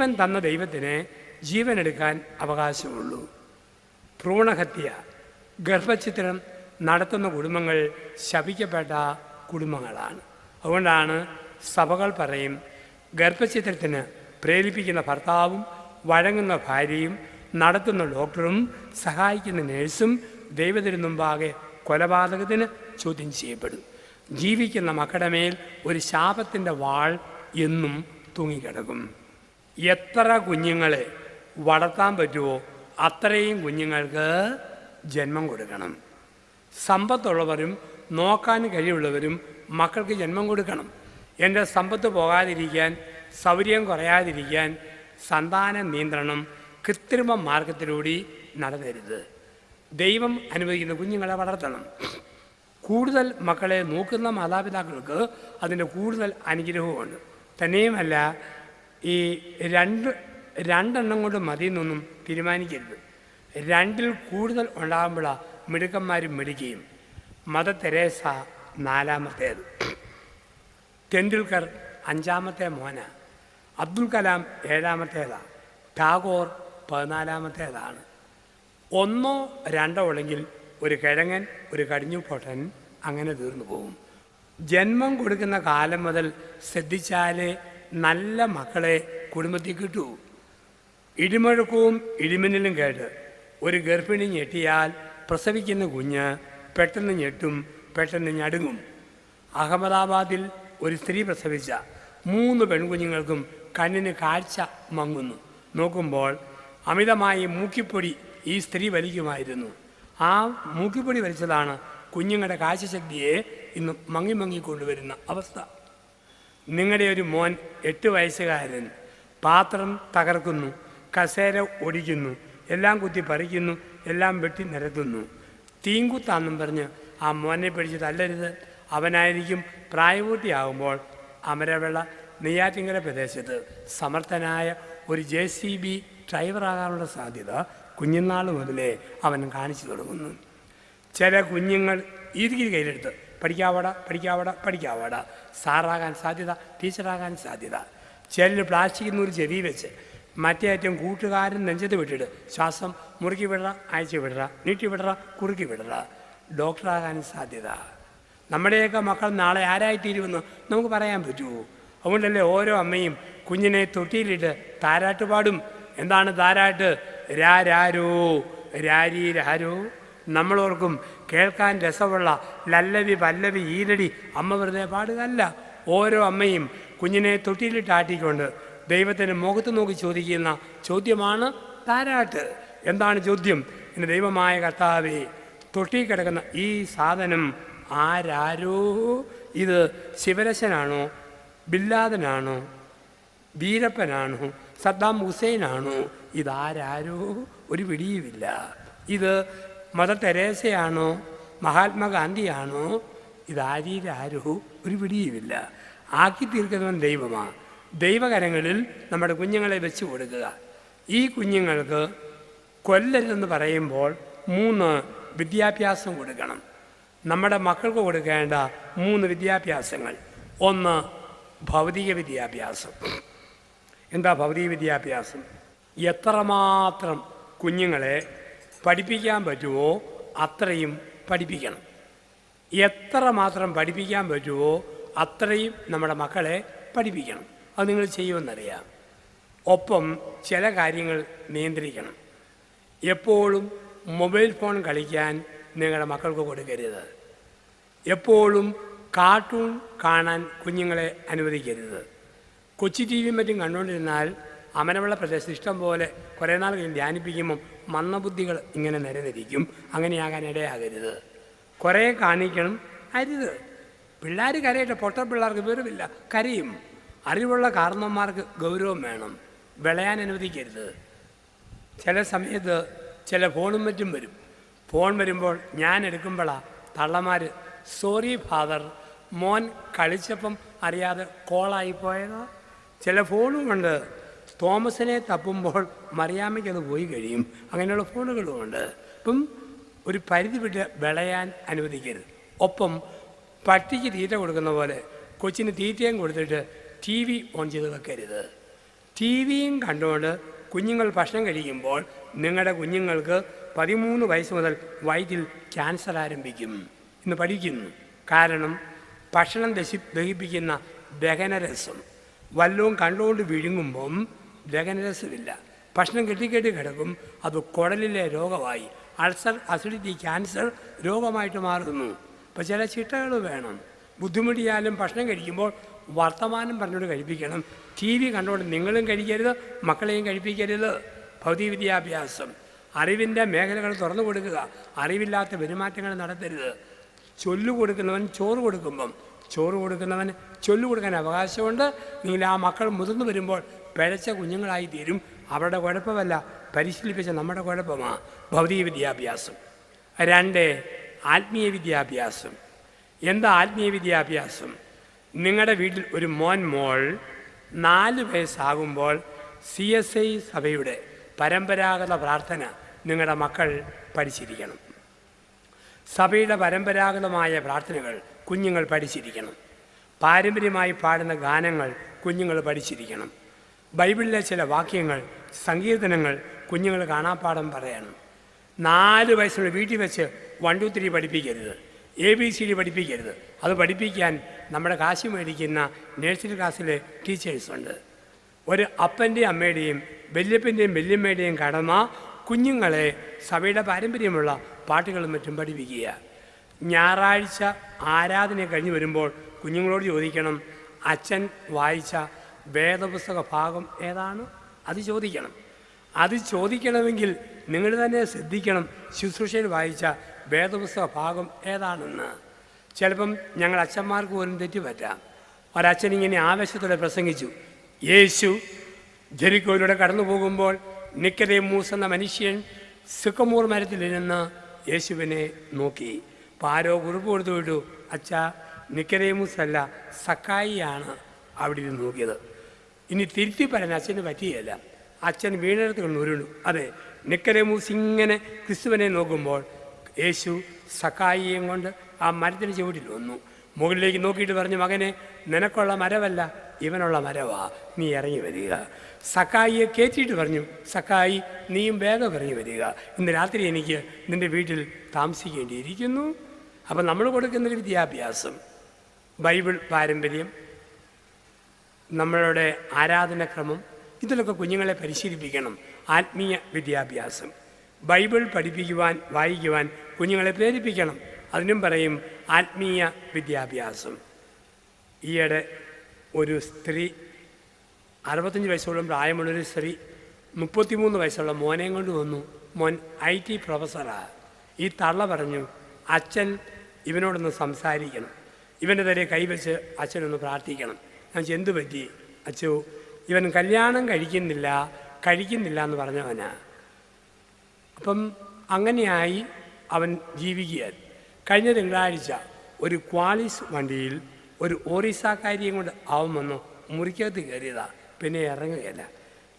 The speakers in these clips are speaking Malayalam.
ജീവൻ തന്ന ദൈവത്തിന് ജീവൻ എടുക്കാൻ അവകാശമുള്ളൂ. ഭ്രൂണഹത്യ ഗർഭചിത്രം നടത്തുന്ന കുടുംബങ്ങൾ ശപിക്കപ്പെട്ട കുടുംബങ്ങളാണ്. അതുകൊണ്ടാണ് സഭകൾ പറയും ഗർഭചിത്രത്തിന് പ്രേരിപ്പിക്കുന്ന ഭർത്താവും വഴങ്ങുന്ന ഭാര്യയും നടത്തുന്ന ഡോക്ടറും സഹായിക്കുന്ന നേഴ്സും ദൈവത്തിന് മുമ്പാകെ കൊലപാതകത്തിന് ചോദ്യം ചെയ്യപ്പെടും. ജീവിക്കുന്ന മക്കളുടെ മേൽ ഒരു ശാപത്തിന്റെ വാൾ എന്നും തൂങ്ങിക്കിടക്കും. എത്ര കുഞ്ഞുങ്ങളെ വളർത്താൻ പറ്റുമോ അത്രയും കുഞ്ഞുങ്ങൾക്ക് ജന്മം കൊടുക്കണം. സമ്പത്തുള്ളവരും നോക്കാൻ കഴിവുള്ളവരും മക്കൾക്ക് ജന്മം കൊടുക്കണം. എന്റെ സമ്പത്ത് പോകാതിരിക്കാൻ സൗകര്യം കുറയാതിരിക്കാൻ സന്താന നിയന്ത്രണം കൃത്രിമ മാർഗത്തിലൂടെ നടത്തരുത്. ദൈവം അനുവദിക്കുന്ന കുഞ്ഞുങ്ങളെ വളർത്തണം. കൂടുതൽ മക്കളെ നോക്കുന്ന മാതാപിതാക്കൾക്ക് അതിന്റെ കൂടുതൽ അനുഗ്രഹവുമുണ്ട്. തന്നെയുമല്ല ഈ രണ്ട് രണ്ടെണ്ണം കൊണ്ട് മതി എന്നൊന്നും തീരുമാനിക്കരുത്. രണ്ടിൽ കൂടുതൽ ഉണ്ടാകുമ്പോഴാണ് മിടുക്കന്മാരും മിടുക്കുകയും മദർ തെരേസ നാലാമത്തേത്. തെണ്ടുൽക്കർ അഞ്ചാമത്തെ മോന. അബ്ദുൽ കലാം ഏഴാമത്തേതാണ് ടാഗോർ പതിനാലാമത്തേതാണ്. ഒന്നോ രണ്ടോ ഉള്ളെങ്കിൽ ഒരു കിഴങ്ങൻ ഒരു കടിഞ്ഞുപൊട്ടൻ അങ്ങനെ തീർന്നു പോകും. ജന്മം കൊടുക്കുന്ന കാലം മുതൽ ശ്രദ്ധിച്ചാലേ നല്ല മക്കളെ കുടുംബത്തിൽ കിട്ടൂ. ഇടിമുഴക്കവും ഇടിമിന്നലും കേട്ട് ഒരു ഗർഭിണി ഞെട്ടിയാൽ പ്രസവിക്കുന്ന കുഞ്ഞ് പെട്ടെന്ന് ഞെട്ടും പെട്ടെന്ന് ഞടുങ്ങും. അഹമ്മദാബാദിൽ ഒരു സ്ത്രീ പ്രസവിച്ച മൂന്ന് പെൺകുഞ്ഞുങ്ങൾക്കും കണ്ണിന് കാഴ്ച മങ്ങുന്നു. നോക്കുമ്പോൾ അമിതമായി മൂക്കിപ്പൊടി ഈ സ്ത്രീ വലിക്കുമായിരുന്നു. ആ മൂക്കിപ്പൊടി വലിച്ചതാണ് കുഞ്ഞുങ്ങളുടെ കാഴ്ചശക്തിയെ ഇന്ന് മങ്ങി മങ്ങി കൊണ്ടുവരുന്ന അവസ്ഥ. നിങ്ങളുടെ ഒരു മോൻ എട്ട് വയസ്സുകാരൻ. പാത്രം തകർക്കുന്നു കസേര ഒടിക്കുന്നു എല്ലാം കുത്തി പറിക്കുന്നു എല്ലാം വെട്ടി നിരത്തുന്നു. തീങ്കുത്താന്നും പറഞ്ഞ് ആ മോനെ പിടിച്ച് തല്ലരുത്. അവനായിരിക്കും പ്രായപൂർത്തിയാകുമ്പോൾ അമരവെള്ള നെയ്യാറ്റിങ്കര പ്രദേശത്ത് സമർത്ഥനായ ഒരു ജെ സി ബി ഡ്രൈവറാകാനുള്ള സാധ്യത കുഞ്ഞുനാൾ മുതലേ അവൻ കാണിച്ചു തുടങ്ങുന്നു. ചില കുഞ്ഞുങ്ങൾ ഇരുകിരി കയ്യിലെടുത്ത് പഠിക്കാവട പഠിക്കാവട പഠിക്കാവട. സാറാകാൻ സാധ്യത ടീച്ചറാകാൻ സാധ്യത. ചിലർ പ്ലാസ്റ്റിക് നൂൽ ചെവി വെച്ച് മറ്റേ കൂട്ടുകാരൻ നെഞ്ചത്ത് വിട്ടിട്ട് ശ്വാസം മുറുക്കി വിടറ അയച്ചു വിടറ നീട്ടി വിടറ കുറുക്കി വിടറ. ഡോക്ടറാകാൻ സാധ്യത. നമ്മുടെയൊക്കെ മക്കൾ നാളെ ആരായിത്തീരുമെന്ന് നമുക്ക് പറയാൻ പറ്റുമോ അതുകൊണ്ടല്ലേ ഓരോ അമ്മയും കുഞ്ഞിനെ തൊട്ടിയിലിട്ട് താരാട്ട് പാടും. എന്താണ് താരാട്ട്? രാരാരോ രാരീരാരോ രാരി രാരോ നമ്മളോർക്കും കേൾക്കാൻ രസമുള്ള ലല്ലവി പല്ലവി ഈരടി അമ്മ വെറുതെ പാടുകയല്ല. ഓരോ അമ്മയും കുഞ്ഞിനെ തൊട്ടിയിലിട്ട് ആട്ടിക്കൊണ്ട് ദൈവത്തിന് മുഖത്ത് നോക്കി ചോദിക്കുന്ന ചോദ്യമാണ് താരാട്ട്. എന്താണ് ചോദ്യം? എന്റെ ദൈവമായ കർത്താവെ തൊട്ടി കിടക്കുന്ന ഈ സാധനം ആരാരോ? ഇത് ശിവരശനാണോ ബില്ലാദനാണോ? വീരപ്പനാണോ? സദ്ദാം ഹുസൈനാണോ? ഇതാരാരോ? ഒരു പിടിയുമില്ല. ഇത് മദർ തെരേസയാണോ മഹാത്മാഗാന്ധിയാണോ ഇതാരീരാരോ ഒരു പിടിയുമില്ല. ആക്കി തീർക്കുന്നവൻ ദൈവമാണ് ദൈവകരങ്ങളിൽ നമ്മുടെ കുഞ്ഞുങ്ങളെ വെച്ച് കൊടുക്കുക. ഈ കുഞ്ഞുങ്ങൾക്ക് കൊല്ലരുതെന്ന് പറയുമ്പോൾ മൂന്ന് വിദ്യാഭ്യാസം കൊടുക്കണം. നമ്മുടെ മക്കൾക്ക് കൊടുക്കേണ്ട മൂന്ന് വിദ്യാഭ്യാസങ്ങൾ. ഒന്ന് ഭൗതിക വിദ്യാഭ്യാസം. എന്താ ഭൗതിക വിദ്യാഭ്യാസം? എത്രമാത്രം കുഞ്ഞുങ്ങളെ പഠിപ്പിക്കാൻ പറ്റുമോ അത്രയും പഠിപ്പിക്കണം. എത്ര മാത്രം പഠിപ്പിക്കാൻ പറ്റുമോ അത്രയും നമ്മുടെ മക്കളെ പഠിപ്പിക്കണം. അത് നിങ്ങൾ ചെയ്യുമെന്നറിയാം. ഒപ്പം ചില കാര്യങ്ങൾ നിയന്ത്രിക്കണം. എപ്പോഴും മൊബൈൽ ഫോൺ കളിക്കാൻ നിങ്ങളുടെ മക്കൾക്ക് കൊടുക്കരുത്. എപ്പോഴും കാർട്ടൂൺ കാണാൻ കുഞ്ഞുങ്ങളെ അനുവദിക്കരുത്. കൊച്ചി ടി വിയും മറ്റും കണ്ടുകൊണ്ടിരുന്നാൽ അമനവെള്ള പ്രദേശത്ത് ഇഷ്ടം പോലെ കുറേ നാൾ കഴിഞ്ഞ് ധ്യാനിപ്പിക്കുമ്പം മന്ദബുദ്ധികൾ ഇങ്ങനെ നിരനിരിക്കും അങ്ങനെയാകാൻ ഇടയാകരുത്. കുറേ കാണിക്കണം. അരുത്. പിള്ളേർ കരയട്ടെ. പൊട്ട പിള്ളേർക്ക് വിവരമില്ല കരയും. അറിവുള്ള കാരണന്മാർക്ക് ഗൗരവം വേണം. വിളയാൻ അനുവദിക്കരുത്. ചില സമയത്ത് ചില ഫോണും മറ്റും വരും. ഫോൺ വരുമ്പോൾ ഞാൻ എടുക്കുമ്പോഴാണ് തള്ളമാർ സോറി ഫാദർ മോൻ കളിച്ചപ്പം അറിയാതെ കോളായി പോയതോ. ചില ഫോണും കൊണ്ട് തോമസിനെ തപ്പുമ്പോൾ മറിയാമ്മയ്ക്ക് അത് പോയി കഴിയും. അങ്ങനെയുള്ള ഫോണുകളുമുണ്ട് ഇപ്പം ഒരു പരിധി വിട്ട് വിളയാൻ അനുവദിക്കരുത്. ഒപ്പം പട്ടിക്ക് തീറ്റ കൊടുക്കുന്ന പോലെ കൊച്ചിന് തീറ്റയും കൊടുത്തിട്ട് ടി വി ഓൺ ചെയ്ത് വെക്കരുത്. ടി വിയും കണ്ടുകൊണ്ട് കുഞ്ഞുങ്ങൾ ഭക്ഷണം കഴിക്കുമ്പോൾ നിങ്ങളുടെ കുഞ്ഞുങ്ങൾക്ക് പതിമൂന്ന് വയസ്സ് മുതൽ വയറ്റിൽ ക്യാൻസർ ആരംഭിക്കും ഇന്ന് പഠിക്കുന്നു. കാരണം ഭക്ഷണം ദശി ദഹിപ്പിക്കുന്ന ദഹനരസം വല്ലവും കണ്ടുകൊണ്ട് വിഴുങ്ങുമ്പം ദഹനരസമില്ല ഭക്ഷണം കെട്ടിക്കെട്ടി കിടക്കും. അത് കുടലിലെ രോഗമായി. അൾസർ അസിഡിറ്റി ക്യാൻസർ രോഗമായിട്ട് മാറുന്നു. അപ്പോൾ ചില ചിട്ടകൾ വേണം. ബുദ്ധിമുട്ടിയാലും ഭക്ഷണം കഴിക്കുമ്പോൾ വർത്തമാനം പറഞ്ഞുകൊണ്ട് കഴിപ്പിക്കണം. ടി വി കണ്ടുകൊണ്ട് നിങ്ങളും കഴിക്കരുത് മക്കളെയും കഴിപ്പിക്കരുത്. ഭൗതിക വിദ്യാഭ്യാസം. അറിവിന്റെ മേഖലകൾ തുറന്നു കൊടുക്കുക. അറിവില്ലാത്ത പെരുമാറ്റങ്ങൾ നടത്തരുത്. ചൊല്ലു കൊടുക്കുന്നവൻ ചോറ് കൊടുക്കുമ്പം. ചോറ് കൊടുക്കുന്നവൻ ചൊല്ലു കൊടുക്കാൻ അവകാശമുണ്ട്. നിങ്ങൾ ആ മക്കൾ മുതിർന്നു വരുമ്പോൾ പിഴച്ച കുഞ്ഞുങ്ങളായി തീരും. അവരുടെ കുഴപ്പമല്ല. പരിശീലിപ്പിച്ച നമ്മുടെ കുഴപ്പമാണ് ഭൗതിക വിദ്യാഭ്യാസം. രണ്ട് ആത്മീയ വിദ്യാഭ്യാസം. എന്താ ആത്മീയ വിദ്യാഭ്യാസം? നിങ്ങളുടെ വീട്ടിൽ ഒരു മോൻ മോൾ നാല് വയസ്സാകുമ്പോൾ സി എസ് ഐ സഭയുടെ പരമ്പരാഗത പ്രാർത്ഥന നിങ്ങളുടെ മക്കൾ പഠിച്ചിരിക്കണം. സഭയുടെ പരമ്പരാഗതമായ പ്രാർത്ഥനകൾ കുഞ്ഞുങ്ങൾ പഠിച്ചിരിക്കണം. പാരമ്പര്യമായി പാടുന്ന ഗാനങ്ങൾ കുഞ്ഞുങ്ങൾ പഠിച്ചിരിക്കണം. ബൈബിളിലെ ചില വാക്യങ്ങൾ സങ്കീർത്തനങ്ങൾ കുഞ്ഞുങ്ങൾ കാണാപ്പാടം പറയണം. നാല് വയസ്സുള്ള വീട്ടിൽ വെച്ച് വൺ ടു ത്രീ പഠിപ്പിക്കരുത്. എ ബി സി ഡി പഠിപ്പിക്കരുത്. അത് പഠിപ്പിക്കാൻ നമ്മുടെ കാശ് മേടിക്കുന്ന നേഴ്സറി ക്ലാസ്സിലെ ടീച്ചേഴ്സുണ്ട് ഒരു അപ്പന്റെയും അമ്മയുടെയും വല്യപ്പന്റെയും വല്യമ്മയുടെയും കടമ കുഞ്ഞുങ്ങളെ സഭയുടെ പാരമ്പര്യമുള്ള പാട്ടുകളും മറ്റും പഠിപ്പിക്കുക. ഞായറാഴ്ച ആരാധന കഴിഞ്ഞ് വരുമ്പോൾ കുഞ്ഞുങ്ങളോട് ചോദിക്കണം അച്ഛൻ വായിച്ച വേദപുസ്തക ഭാഗം ഏതാണ്? അത് ചോദിക്കണം. അത് ചോദിക്കണമെങ്കിൽ നിങ്ങൾ തന്നെ ശ്രദ്ധിക്കണം. ശുശ്രൂഷയിൽ വായിച്ച വേദപുസ്തക ഭാഗം ഏതാണെന്ന്. ചിലപ്പം ഞങ്ങൾ അച്ഛന്മാർക്ക് പോലും തെറ്റുപറ്റാം ഒരച്ഛൻ ഇങ്ങനെ ആവേശത്തോടെ പ്രസംഗിച്ചു. യേശു ജെരിക്കോയിലൂടെ കടന്നു പോകുമ്പോൾ നിക്കതേ മൂസ് എന്ന മനുഷ്യൻ സുക്കമൂർ മരത്തിലിരുന്ന് യേശുവിനെ നോക്കി. ആരോ കുറിപ്പ് കൊടുത്തു വിട്ടു. അച്ഛ നിക്കതയും മൂസല്ല സക്കായിയാണ് അവിടെ ഇരുന്ന് നോക്കിയത്. ഇനി തിരുത്തി പറയാൻ അച്ഛന് പറ്റിയല്ല അച്ഛൻ വീണെടുത്ത് നുരുണു അതെ നിക്കരമൂസ് ഇങ്ങനെ ക്രിസ്തുവിനെ നോക്കുമ്പോൾ യേശു സക്കായിയും കൊണ്ട് ആ മരത്തിന് ചുവട്ടിൽ വന്നു. മുകളിലേക്ക് നോക്കിയിട്ട് പറഞ്ഞു മകനെ നിനക്കുള്ള മരമല്ല ഇവനുള്ള മരവാ. നീ ഇറങ്ങി വരിക. സക്കായിയെ കയറ്റിയിട്ട് പറഞ്ഞു സക്കായി നീയും വേഗം ഇറങ്ങി വരിക. ഇന്ന് രാത്രി എനിക്ക് നിന്റെ വീട്ടിൽ താമസിക്കേണ്ടിയിരിക്കുന്നു. അപ്പം നമ്മൾ കൊടുക്കുന്നൊരു വിദ്യാഭ്യാസം ബൈബിൾ പാരമ്പര്യം നമ്മളുടെ ആരാധനക്രമം ഇതിലൊക്കെ കുഞ്ഞുങ്ങളെ പരിശീലിപ്പിക്കണം. ആത്മീയ വിദ്യാഭ്യാസം. ബൈബിൾ പഠിപ്പിക്കുവാൻ വായിക്കുവാൻ കുഞ്ഞുങ്ങളെ പ്രേരിപ്പിക്കണം. അതിനും പറയും ആത്മീയ വിദ്യാഭ്യാസം. ഈയിടെ ഒരു സ്ത്രീ അറുപത്തഞ്ച് വയസ്സോളം പ്രായമുള്ളൊരു സ്ത്രീ മുപ്പത്തിമൂന്ന് വയസ്സുള്ള മോനെയും കൊണ്ട് വന്നു. മോൻ ഐ ടി പ്രൊഫസറാണ് ഈ തള്ള പറഞ്ഞു അച്ഛൻ ഇവനോടൊന്ന് സംസാരിക്കണം. ഇവന്റെ തലയെ കൈവച്ച് അച്ഛനൊന്ന് പ്രാർത്ഥിക്കണം. ഞാൻ എന്തു പറ്റി? അച്ചു ഇവൻ കല്യാണം കഴിക്കുന്നില്ല കഴിക്കുന്നില്ല എന്ന് പറഞ്ഞവനാ. അപ്പം അങ്ങനെയായി അവൻ ജീവിക്കുക കഴിഞ്ഞ തിങ്കളാഴ്ച ഒരു ക്വാളിസ് വണ്ടിയിൽ ഒരു ഓറീസാക്കാരിയും കൊണ്ട് അവൻ വന്നു മുറിക്കകത്ത് കയറിയതാ പിന്നെ ഇറങ്ങുകയല്ല.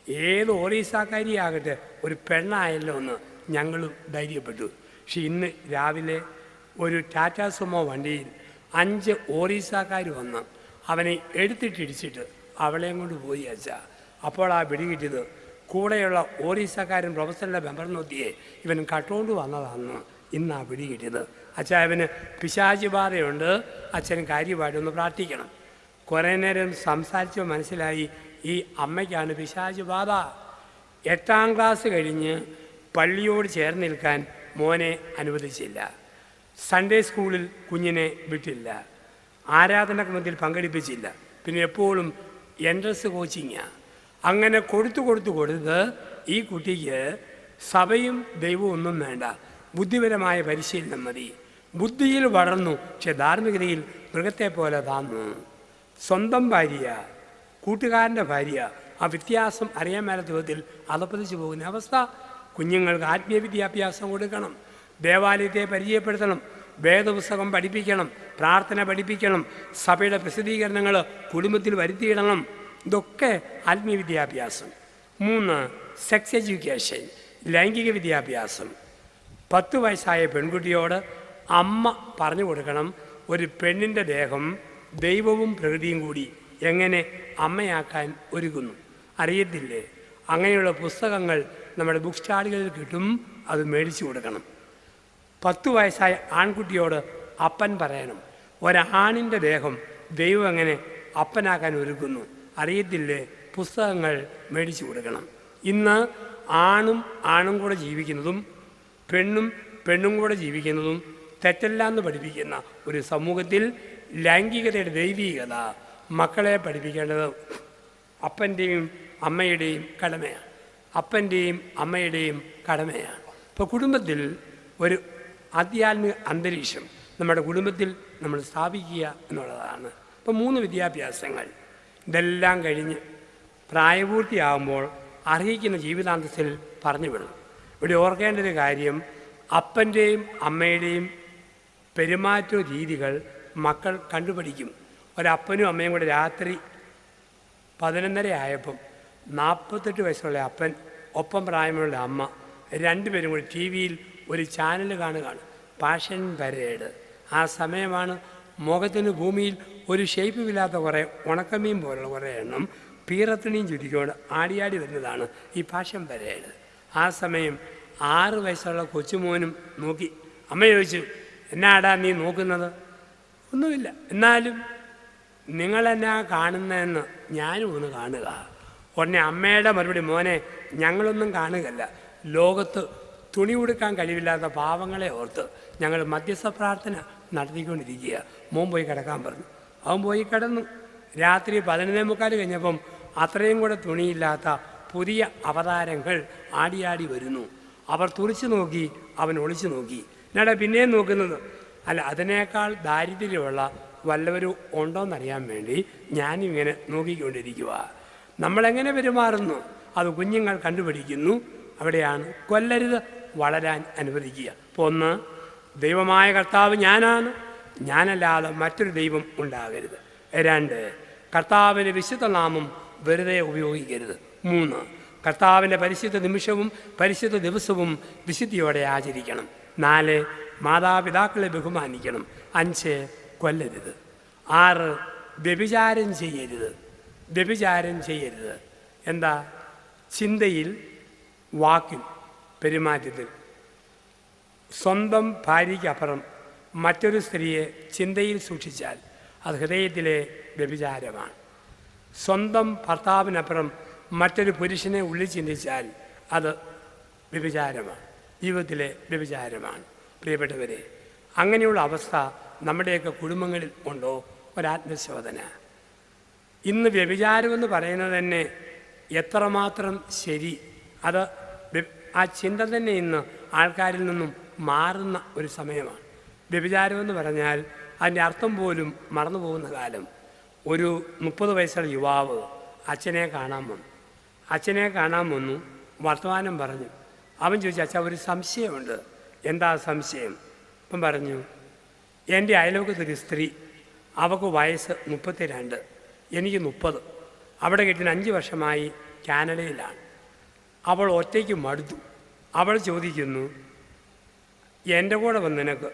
ഏത് ഓറീസാക്കാരിയാകട്ടെ ഒരു പെണ്ണായല്ലോ എന്ന് ഞങ്ങൾ ധൈര്യപ്പെട്ടു. പക്ഷെ ഇന്ന് രാവിലെ ഒരു ടാറ്റാ സുമോ വണ്ടിയിൽ അഞ്ച് ഓറീസാക്കാർ വന്ന് അവനെ എടുത്തിട്ടിടിച്ചിട്ട് അവളെയും കൊണ്ട് പോയി അച്ഛാ. അപ്പോൾ ആ പിടികിട്ടിയത് കൂടെയുള്ള ഓറീസക്കാരൻ പ്രൊഫസറിന്റെ മെമ്പർ നോക്കിയേ ഇവൻ കട്ടുകൊണ്ട് വന്നതാണ് ഇന്നാ പിടികിട്ടിയത് പിടി കിട്ടിയത്. അച്ഛാ ഇവന് പിശാചി ബാധയുണ്ട്. അച്ഛൻ കാര്യമായിട്ടൊന്ന് പ്രാർത്ഥിക്കണം. കുറേ നേരം സംസാരിച്ച് മനസ്സിലായി ഈ അമ്മയ്ക്കാണ് പിശാചി ബാധ. എട്ടാം ക്ലാസ് കഴിഞ്ഞ് പള്ളിയോട് ചേർന്ന് നിൽക്കാൻ മോനെ അനുവദിച്ചില്ല. സൺഡേ സ്കൂളിൽ കുഞ്ഞിനെ വിട്ടില്ല. ആരാധനക്രമത്തിൽ പങ്കെടുപ്പിച്ചില്ല. പിന്നെ എപ്പോഴും എൻട്രൻസ് കോച്ചിങ്ങാണ് അങ്ങനെ കൊടുത്തു കൊടുത്തു കൊടുത്ത് ഈ കുട്ടിക്ക് സഭയും ദൈവവും ഒന്നും വേണ്ട. ബുദ്ധിപരമായ പരിശീലനം മതി. ബുദ്ധിയിൽ വളർന്നു. പക്ഷെ ധാർമ്മികതയിൽ മൃഗത്തെ പോലെ താന്നു സ്വന്തം ഭാര്യ കൂട്ടുകാരന്റെ ഭാര്യ ആ വ്യത്യാസം അറിയാൻ മേലാത്ത വിധത്തിൽ അലപ്പതിച്ചു പോകുന്ന അവസ്ഥ. കുഞ്ഞുങ്ങൾക്ക് ആത്മീയ വിദ്യാഭ്യാസം കൊടുക്കണം. ദേവാലയത്തെ പരിചയപ്പെടുത്തണം. വേദപുസ്തകം പഠിപ്പിക്കണം പ്രാർത്ഥന പഠിപ്പിക്കണം സഭയുടെ പ്രസിദ്ധീകരണങ്ങൾ കുടുംബത്തിൽ വരുത്തിയിടണം. ഇതൊക്കെ ആത്മീയ വിദ്യാഭ്യാസം മൂന്ന് സെക്സ് എഡ്യൂക്കേഷൻ ലൈംഗിക വിദ്യാഭ്യാസം. പത്ത് വയസ്സായ പെൺകുട്ടിയോട് അമ്മ പറഞ്ഞു കൊടുക്കണം ഒരു പെണ്ണിന്റെ ദേഹം ദൈവവും പ്രകൃതിയും കൂടി എങ്ങനെ അമ്മയാക്കാൻ ഒരുങ്ങുന്നു അറിയത്തില്ലേ? അങ്ങനെയുള്ള പുസ്തകങ്ങൾ നമ്മുടെ ബുക്ക് സ്റ്റാളുകളിൽ കിട്ടും അത് മേടിച്ചു കൊടുക്കണം. പത്ത് വയസ്സായ ആൺകുട്ടിയോട് അപ്പൻ പറയണം ഒരാണിന്റെ ദേഹം ദൈവം എങ്ങനെ അപ്പനാക്കാൻ ഒരുക്കുന്നു? അറിയത്തില്ലേ? പുസ്തകങ്ങൾ മേടിച്ചു കൊടുക്കണം. ഇന്ന് ആണും ആണും കൂടെ ജീവിക്കുന്നതും പെണ്ണും പെണ്ണും കൂടെ ജീവിക്കുന്നതും തെറ്റല്ല എന്ന് പഠിപ്പിക്കുന്ന ഒരു സമൂഹത്തിൽ ലൈംഗികതയുടെ ദൈവികത മക്കളെ പഠിപ്പിക്കേണ്ടത് അപ്പന്റെയും അമ്മയുടെയും കടമയാണ്. അപ്പന്റെയും അമ്മയുടെയും കടമയാണ്. ഇപ്പോൾ കുടുംബത്തിൽ ഒരു ആധ്യാത്മിക അന്തരീക്ഷം നമ്മുടെ കുടുംബത്തിൽ നമ്മൾ സ്ഥാപിക്കുക എന്നുള്ളതാണ്. ഇപ്പം മൂന്ന് വിദ്യാഭ്യാസങ്ങൾ. ഇതെല്ലാം കഴിഞ്ഞ് പ്രായപൂർത്തിയാകുമ്പോൾ അർഹിക്കുന്ന ജീവിതാന്തത്തിൽ പറഞ്ഞു വിടും ഇവിടെ ഓർക്കേണ്ട ഒരു കാര്യം അപ്പന്റെയും അമ്മയുടെയും പെരുമാറ്റ രീതികൾ മക്കൾ കണ്ടുപിടിക്കും ഒരപ്പനും അമ്മയും കൂടെ രാത്രി പതിനൊന്നര ആയപ്പം നാൽപ്പത്തെട്ട് വയസ്സുള്ള അപ്പൻ ഒപ്പം പ്രായമുള്ള അമ്മ രണ്ടുപേരും കൂടി ടി വിയിൽ ഒരു ചാനൽ കാണുകയാണ്. Passion parade. ആ സമയമാണ് മുഖത്തിന് ഭൂമിയിൽ ഒരു ഷേപ്പുമില്ലാത്ത കുറേ ഉണക്കമീൻ പോലുള്ള കുറേ എണ്ണം പീറത്തിണിയും ചുരുക്കിയോട് ആടിയാടി വരുന്നതാണ് ഈ പാഷൻ പരേഡ്. ആ സമയം ആറ് വയസ്സുള്ള കൊച്ചുമോനും നോക്കി. അമ്മ ചോദിച്ചു എന്നാടാ നീ നോക്കുന്നത്? ഒന്നുമില്ല. എന്നാലും നിങ്ങളെന്നാ കാണുന്നതെന്ന് ഞാനും ഒന്ന് കാണുക. ഉടനെ അമ്മയുടെ മറുപടി മോനെ ഞങ്ങളൊന്നും കാണുകയല്ല. ലോകത്ത് തുണി ഉടുക്കാൻ കഴിവില്ലാത്ത പാവങ്ങളെ ഓർത്ത് ഞങ്ങൾ മധ്യസ്ഥ പ്രാർത്ഥന നടത്തിക്കൊണ്ടിരിക്കുക മോൻ പോയി കിടക്കാൻ പറഞ്ഞു. അവൻ പോയി കിടന്നു. രാത്രി പതിനൊന്നേ മുക്കാൽ കഴിഞ്ഞപ്പം അത്രയും കൂടെ തുണിയില്ലാത്ത പുതിയ അവതാരങ്ങൾ ആടിയാടി വരുന്നു. അവർ തുറിച്ചു നോക്കി അവൻ ഒളിച്ചു നോക്കി. എന്നാടാ പിന്നെയും നോക്കുന്നത്? അല്ല അതിനേക്കാൾ ദാരിദ്ര്യമുള്ള വല്ലവരും ഉണ്ടോയെന്നറിയാൻ വേണ്ടി ഞാനിങ്ങനെ നോക്കിക്കൊണ്ടിരിക്കുക നമ്മളെങ്ങനെ പെരുമാറുന്നു? അത് കുഞ്ഞുങ്ങൾ കണ്ടുപിടിക്കുന്നു. അവിടെയാണ് കൊല്ലരുത് വളരാൻ അനുവദിക്കുക. അപ്പോൾ ഒന്ന് ദൈവമായ കർത്താവ് ഞാനാണ്. ഞാനല്ലാതെ മറ്റൊരു ദൈവം ഉണ്ടാകരുത്. രണ്ട് കർത്താവിന്റെ വിശുദ്ധ നാമം വെറുതെ ഉപയോഗിക്കരുത്. മൂന്ന് കർത്താവിന്റെ പരിശുദ്ധ നിമിഷവും പരിശുദ്ധ ദിവസവും വിശുദ്ധിയോടെ ആചരിക്കണം. നാല് മാതാപിതാക്കളെ ബഹുമാനിക്കണം. അഞ്ച് കൊല്ലരുത്. ആറ് വ്യഭിചാരം ചെയ്യരുത്. വ്യഭിചാരം ചെയ്യരുത്. എന്താ? ചിന്തയിൽ വാക്കിൽ പെരുമാറ്റത്തിൽ. സ്വന്തം ഭാര്യയ്ക്കപ്പുറം മറ്റൊരു സ്ത്രീയെ ചിന്തയിൽ സൂക്ഷിച്ചാൽ അത് ഹൃദയത്തിലെ വ്യഭിചാരമാണ്. സ്വന്തം ഭർത്താവിനപ്പുറം മറ്റൊരു പുരുഷനെ ഉള്ളിൽ ചിന്തിച്ചാൽ അത് വ്യഭിചാരമാണ്. ജീവിതത്തിലെ വ്യഭിചാരമാണ്. പ്രിയപ്പെട്ടവരെ അങ്ങനെയുള്ള അവസ്ഥ നമ്മുടെയൊക്കെ കുടുംബങ്ങളിൽ ഉണ്ടോ? ഒരാത്മശോധന ഇന്ന് വ്യഭിചാരമെന്ന് പറയുന്നത് തന്നെ എത്രമാത്രം ശരി. അത് ആ ചിന്ത തന്നെ ഇന്ന് ആൾക്കാരിൽ നിന്നും മാറുന്ന ഒരു സമയമാണ്. വ്യഭിചാരമെന്ന് പറഞ്ഞാൽ അതിന്റെ അർത്ഥം പോലും മറന്നു പോകുന്ന കാലം. ഒരു മുപ്പത് വയസ്സുള്ള യുവാവ് അച്ഛനെ കാണാൻ വന്നു. അച്ഛനെ കാണാൻ വന്നു. വർത്തമാനം പറഞ്ഞു. അവൻ ചോദിച്ചു അച്ഛാ ഒരു സംശയമുണ്ട്. എന്താ സംശയം? അപ്പം പറഞ്ഞു എന്റെ അയലോകത്തൊരു സ്ത്രീ. അവൾക്ക് വയസ്സ് മുപ്പത്തിരണ്ട്. എനിക്ക് മുപ്പത്. അവിടെ കിട്ടിയ അഞ്ച് വർഷമായി കാനഡയിലാണ്. അവൾ ഒറ്റയ്ക്ക് മടുത്തു. അവൾ ചോദിക്കുന്നു എന്റെ കൂടെ വന്ന് നിനക്ക്?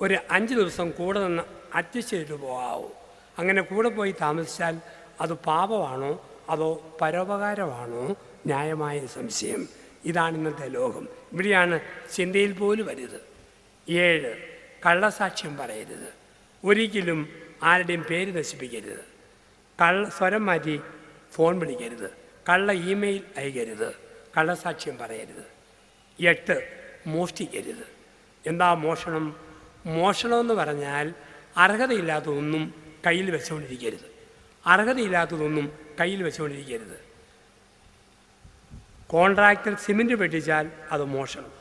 ഒരു അഞ്ച് ദിവസം കൂടെ നിന്ന് അഡ്ജസ്റ്റ് ചെയ്തിട്ട് പോകാവോ. അങ്ങനെ കൂടെ പോയി താമസിച്ചാൽ അത് പാപമാണോ? അതോ പരോപകാരമാണോ? ന്യായമായ സംശയം. ഇതാണ് ഇന്നത്തെ ലോകം. ഇവിടെയാണ് ചിന്തയിൽ പോലും വരുത് ഏഴ് കള്ളസാക്ഷ്യം പറയരുത്. ഒരിക്കലും ആരുടെയും പേര് നശിപ്പിക്കരുത്. കള്ള സ്വരം മാറ്റി ഫോൺ വിളിക്കരുത്. കള്ള ഇമെയിൽ അയക്കരുത് കള്ളസാക്ഷ്യം പറയരുത്. എട്ട് മോഷ്ടിക്കരുത്. എന്താ മോഷണം? മോഷണമെന്ന് പറഞ്ഞാൽ അർഹതയില്ലാത്തതൊന്നും കയ്യിൽ വെച്ചുകൊണ്ടിരിക്കരുത് അർഹതയില്ലാത്തതൊന്നും കയ്യിൽ വെച്ചുകൊണ്ടിരിക്കരുത് കോൺട്രാക്ടർ സിമെന്റ് വെട്ടിച്ചാൽ അത് മോഷണം.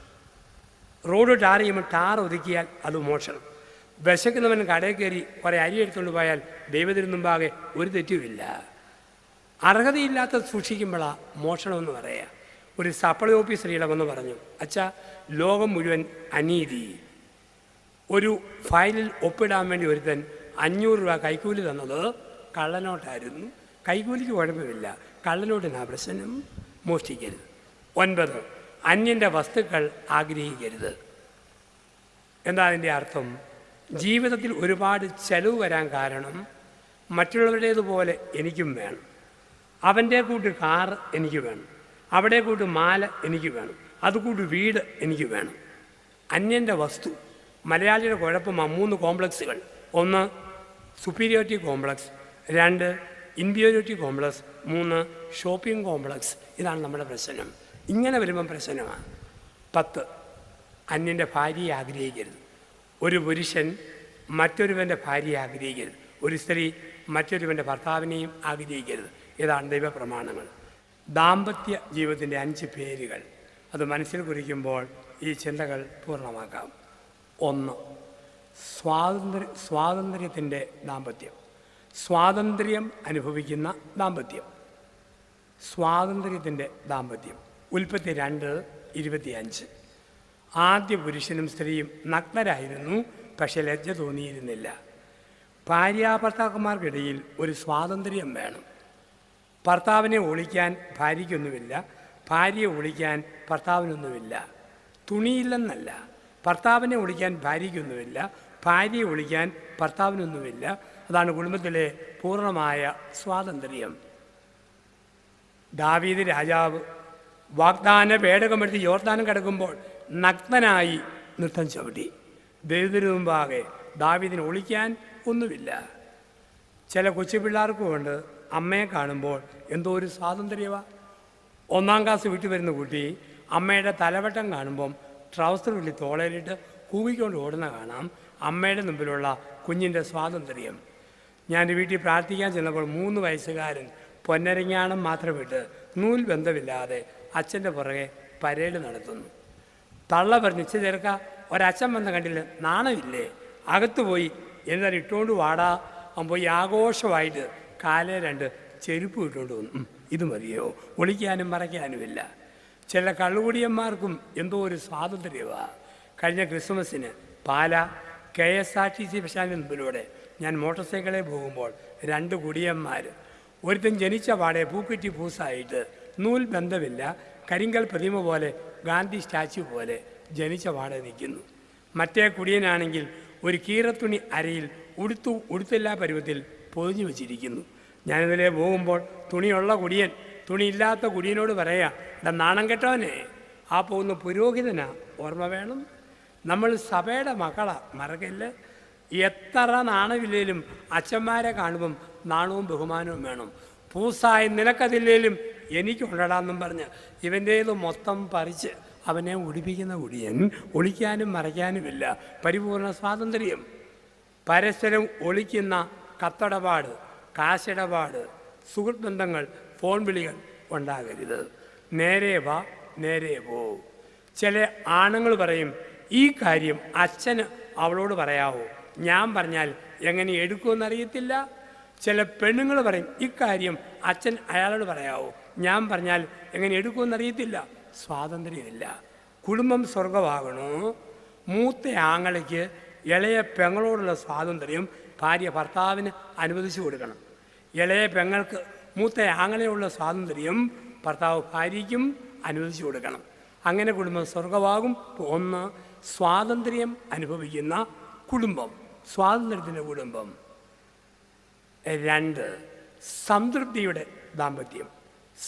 റോഡ് ടാർ ചെയ്യുമ്പോൾ ടാർ ഒതുക്കിയാൽ അത് മോഷണം. വിശക്കുന്നവൻ കടയിൽ കയറി കുറേ അരി എടുത്തുകൊണ്ട് പോയാൽ ദൈവത്തിന് മുമ്പാകെ ഒരു തെറ്റുമില്ല. അർഹതയില്ലാത്ത സൂക്ഷിക്കുമ്പോഴാണ് മോഷണമെന്ന് പറയുക ഒരു സപ്ലൈ ഓഫീസർ വന്ന് പറഞ്ഞു അച്ഛാ ലോകം മുഴുവൻ അനീതി. ഒരു ഫയലിൽ ഒപ്പിടാൻ വേണ്ടി ഒരുത്തൻ അഞ്ഞൂറ് രൂപ കൈക്കൂലി തന്നത് കള്ളനോട്ടായിരുന്നു. കൈക്കൂലിക്ക് കുഴപ്പമില്ല. കള്ളനോട്ടിനാ പ്രശ്നം. മോഷ്ടിക്കരുത്. ഒൻപത് അന്യന്റെ വസ്തുക്കൾ ആഗ്രഹിക്കരുത്. എന്താ അതിന്റെ അർത്ഥം? ജീവിതത്തിൽ ഒരുപാട് ചെലവ് വരാൻ കാരണം മറ്റുള്ളവരുടേതുപോലെ എനിക്കും വേണം. അവന്റെ കൂട്ട് കാറ് എനിക്ക് വേണം. അവിടെ കൂട്ട് മാല എനിക്ക് വേണം. അത് കൂട്ട് വീട് എനിക്ക് വേണം. അന്യന്റെ വസ്തു. മലയാളിയുടെ കുഴപ്പമാണ് മൂന്ന് കോംപ്ലക്സുകൾ. ഒന്ന് സുപ്പീരിയോറിറ്റി കോംപ്ലക്സ് രണ്ട് ഇൻഫീരിയോറിറ്റി കോംപ്ലക്സ് മൂന്ന് ഷോപ്പിംഗ് കോംപ്ലക്സ് ഇതാണ് നമ്മുടെ പ്രശ്നം. ഇങ്ങനെ വരുമ്പം പ്രശ്നമാണ് പത്ത് അന്യന്റെ ഭാര്യയെ ആഗ്രഹിക്കരുത്. ഒരു പുരുഷൻ മറ്റൊരുവന്റെ ഭാര്യയെ ആഗ്രഹിക്കരുത്. ഒരു സ്ത്രീ മറ്റൊരുവന്റെ ഭർത്താവിനെയും ആഗ്രഹിക്കരുത്. ഇതാണ് ദൈവപ്രമാണങ്ങൾ. ദാമ്പത്യ ജീവിതത്തിന്റെ അഞ്ച് പേരുകൾ. അത് മനസ്സിൽ കുറിക്കുമ്പോൾ ഈ ചിന്തകൾ പൂർണമാക്കാം. ഒന്ന് സ്വാതന്ത്ര്യ സ്വാതന്ത്ര്യത്തിന്റെ ദാമ്പത്യം. സ്വാതന്ത്ര്യം അനുഭവിക്കുന്ന ദാമ്പത്യം. സ്വാതന്ത്ര്യത്തിന്റെ ദാമ്പത്യം. ഉൽപ്പത്തി രണ്ട് ഇരുപത്തിയഞ്ച്. ആദ്യ പുരുഷനും സ്ത്രീയും നഗ്നരായിരുന്നു പക്ഷെ ലജ്ജ തോന്നിയിരുന്നില്ല. ഭാര്യാഭർത്താക്കന്മാർക്കിടയിൽ ഒരു സ്വാതന്ത്ര്യം വേണം. ഭർത്താവിനെ ഒളിക്കാൻ ഭാര്യയ്ക്കൊന്നുമില്ല ഭാര്യയെ ഒളിക്കാൻ ഭർത്താവിനൊന്നുമില്ല. തുണിയില്ലെന്നല്ല ഭർത്താവിനെ ഒളിക്കാൻ ഭാര്യയ്ക്കൊന്നുമില്ല ഭാര്യയെ ഒളിക്കാൻ ഭർത്താവിനൊന്നുമില്ല. അതാണ് കുടുംബത്തിലെ പൂർണമായ സ്വാതന്ത്ര്യം. ദാവീദ് രാജാവ് വാഗ്ദാന പേടകമെടുത്ത് യോർദാനം കിടക്കുമ്പോൾ നഗ്നനായി നൃത്തം ചവിട്ടി. ദൈവത്തിന് മുമ്പാകെ ദാവീദിനെ ഒളിക്കാൻ ഒന്നുമില്ല. ചില കൊച്ചു പിള്ളേർക്കും ഉണ്ട് അമ്മയെ കാണുമ്പോൾ എന്തോ ഒരു സ്വാതന്ത്ര്യമാണ് ഒന്നാം ക്ലാസ് വീട്ടിൽ വരുന്ന കുട്ടി അമ്മയുടെ തലവട്ടം കാണുമ്പം ട്രൗസർ ഉള്ളി തോളയിലിട്ട് കൂവിക്കൊണ്ട് ഓടുന്ന കാണാം അമ്മയുടെ മുമ്പിലുള്ള കുഞ്ഞിന്റെ സ്വാതന്ത്ര്യം. ഞാൻ വീട്ടിൽ പ്രാർത്ഥിക്കാൻ ചെന്നപ്പോൾ മൂന്ന് വയസ്സുകാരൻ പൊന്നരങ്ങാണം മാത്രം വിട്ട് നൂൽ ബന്ധമില്ലാതെ അച്ഛന്റെ പുറകെ പരേഡ് നടത്തുന്നു. തള്ള പറഞ്ഞ് ഇച്ച ചേർക്ക ഒരച്ഛൻ വന്ന കണ്ടില്ല നാണമില്ലേ? അകത്ത് പോയി ഇട്ടുകൊണ്ട് വാടാ. പോയി ആഘോഷമായിട്ട് കാലേ രണ്ട് ചെരുപ്പ് ഇട്ടുകൊണ്ട് വന്നു. ഇത് മതിയോ? ഒളിക്കാനും മറയ്ക്കാനുമില്ല. ചില കള്ളുകുടിയന്മാർക്കും എന്തോ ഒരു സ്വാതന്ത്ര്യമാണ് കഴിഞ്ഞ ക്രിസ്മസിന് Pala K S R T C ബസ്റ്റാൻഡിന് മുമ്പിലൂടെ ഞാൻ മോട്ടോർ സൈക്കിളിൽ പോകുമ്പോൾ രണ്ട് കുടിയന്മാർ ഒരുത്തൻ ജനിച്ച പാടെ പൂക്കുറ്റി പൂസായിട്ട് നൂൽ ബന്ധമില്ല കരിങ്കൽ പ്രതിമ പോലെ ഗാന്ധി സ്റ്റാച്യു പോലെ ജനിച്ച പാടെ നിൽക്കുന്നു. മറ്റേ കുടിയനാണെങ്കിൽ ഒരു കീറത്തുണി അരയിൽ ഉടുത്തു ഉടുത്തില്ലാ പരുവത്തിൽ പൊതിഞ്ഞു വെച്ചിരിക്കുന്നു. ഞാനിതിലെ പോകുമ്പോൾ തുണിയുള്ള കുടിയൻ തുണിയില്ലാത്ത കുടിയനോട് പറയാ എന്റെ നാണം കെട്ടവനെ ആ പോകുന്ന പുരോഹിതനാ ഓർമ്മ വേണം. നമ്മൾ സഭയുടെ മക്കളാ മറക്കല്ല്? എത്ര നാണമില്ലേലും അച്ഛന്മാരെ കാണുമ്പം നാണവും ബഹുമാനവും വേണം. പൂസായി നിനക്കതില്ലേലും എനിക്കുണ്ടടാന്നും പറഞ്ഞ് ഇവന്റേത് മൊത്തം പറിച്ച് അവനെ ഒടിപ്പിക്കുന്ന കുടിയൻ ഒളിക്കാനും മറയ്ക്കാനുമില്ല. പരിപൂർണ സ്വാതന്ത്ര്യം. പരസ്പരം ഒളിക്കുന്ന കത്തടപാട് കാശിടപാട് സുഹൃത്ത് ബന്ധങ്ങൾ ഫോൺ വിളികൾ ഉണ്ടാകരുത്. നേരെ വാ നേരെ പോ. ചില ആണുങ്ങൾ പറയും ഈ കാര്യം അച്ഛന് അവളോട് പറയാവോ? ഞാൻ പറഞ്ഞാൽ എങ്ങനെ എടുക്കുമെന്ന് എടുക്കുമെന്നറിയത്തില്ല? ചില പെണ്ണുങ്ങൾ പറയും ഇക്കാര്യം അച്ഛൻ അയാളോട് പറയാവോ? ഞാൻ പറഞ്ഞാൽ എങ്ങനെ എടുക്കുമെന്ന് എടുക്കുമെന്നറിയത്തില്ല. സ്വാതന്ത്ര്യമില്ല. കുടുംബം സ്വർഗമാകണോ മൂത്ത ആങ്ങളയ്ക്ക് ഇളയ പെങ്ങളോടുള്ള സ്വാതന്ത്ര്യം ഭാര്യ ഭർത്താവിന് അനുവദിച്ചു കൊടുക്കണം. ഇളയ പെങ്ങൾക്ക് മൂത്ത ആങ്ങളെയുള്ള സ്വാതന്ത്ര്യം ഭർത്താവ് ഭാര്യയ്ക്കും അനുവദിച്ചു കൊടുക്കണം. അങ്ങനെ കുടുംബം സ്വർഗമാകും ഒന്ന് സ്വാതന്ത്ര്യം അനുഭവിക്കുന്ന കുടുംബം സ്വാതന്ത്ര്യത്തിന്റെ കുടുംബം. രണ്ട് സംതൃപ്തിയുടെ ദാമ്പത്യം.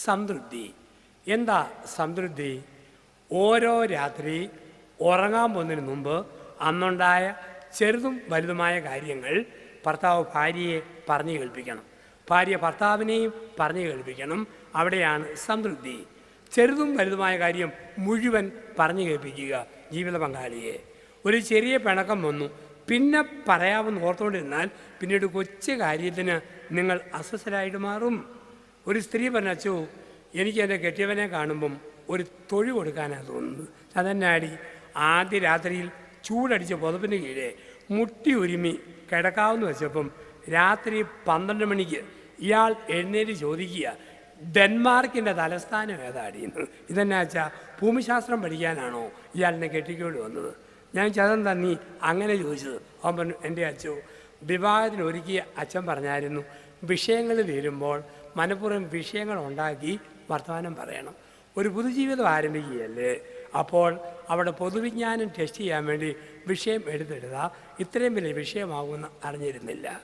സംതൃപ്തി. എന്താ സംതൃപ്തി? ഓരോ രാത്രി ഉറങ്ങാൻ പോകുന്നതിന് മുമ്പ് അന്നുണ്ടായ ചെറുതും വലുതുമായ കാര്യങ്ങൾ ഭർത്താവ് ഭാര്യയെ പറഞ്ഞു കേൾപ്പിക്കണം. ഭാര്യ ഭർത്താവിനെയും പറഞ്ഞു കേൾപ്പിക്കണം. അവിടെയാണ് സംതൃപ്തി. ചെറുതും വലുതുമായ കാര്യം മുഴുവൻ പറഞ്ഞു കേൾപ്പിക്കുക ജീവിത പങ്കാളിയെ. ഒരു ചെറിയ പിണക്കം വന്നു. പിന്നെ പറയാമെന്ന് ഓർത്തുകൊണ്ടിരുന്നാൽ പിന്നീട് കൊച്ചു കാര്യത്തിന് നിങ്ങൾ അസ്വസ്ഥരായിട്ട് മാറും. ഒരു സ്ത്രീ പറഞ്ഞു എനിക്ക് എന്റെ കെട്ടിയവനെ കാണുമ്പം ഒരു തൊഴിൽ കൊടുക്കാനാണ് തോന്നുന്നത്. അതെന്നാടി? ആദ്യ രാത്രിയിൽ ചൂടടിച്ച പുതപ്പിന് കീഴെ മുട്ടി ഒരുമി കിടക്കാമെന്ന് വെച്ചപ്പം രാത്രി പന്ത്രണ്ട് മണിക്ക് ഇയാൾ എഴുന്നേറ്റ് ചോദിക്കുക ഡെൻമാർക്കിന്റെ തലസ്ഥാനം ഏതാടിയെന്ന് ഇതെന്നാ വെച്ചാൽ ഭൂമിശാസ്ത്രം പഠിക്കാനാണോ ഇയാളിനെ കെട്ടിക്കൊണ്ട് വന്നത്? ഞാൻ ചതം തന്നി അങ്ങനെ ചോദിച്ചത്? അവൻ പറഞ്ഞു എന്റെ അച്ഛോ വിവാഹത്തിന് ഒരുക്കിയ അച്ഛൻ പറഞ്ഞായിരുന്നു വിഷയങ്ങൾ തീരുമ്പോൾ മനഃപൂർവം വിഷയങ്ങൾ ഉണ്ടാക്കി വർത്തമാനം പറയണം. ഒരു പുതുജീവിതം ആരംഭിക്കുകയല്ലേ? അപ്പോൾ അവിടെ പൊതുവിജ്ഞാനം ടെസ്റ്റ് ചെയ്യാൻ വേണ്ടി വിഷയം എടുത്തെടുത്താൽ ഇത്രയും വലിയ വിഷയമാകുമെന്ന് അറിഞ്ഞിരുന്നില്ല.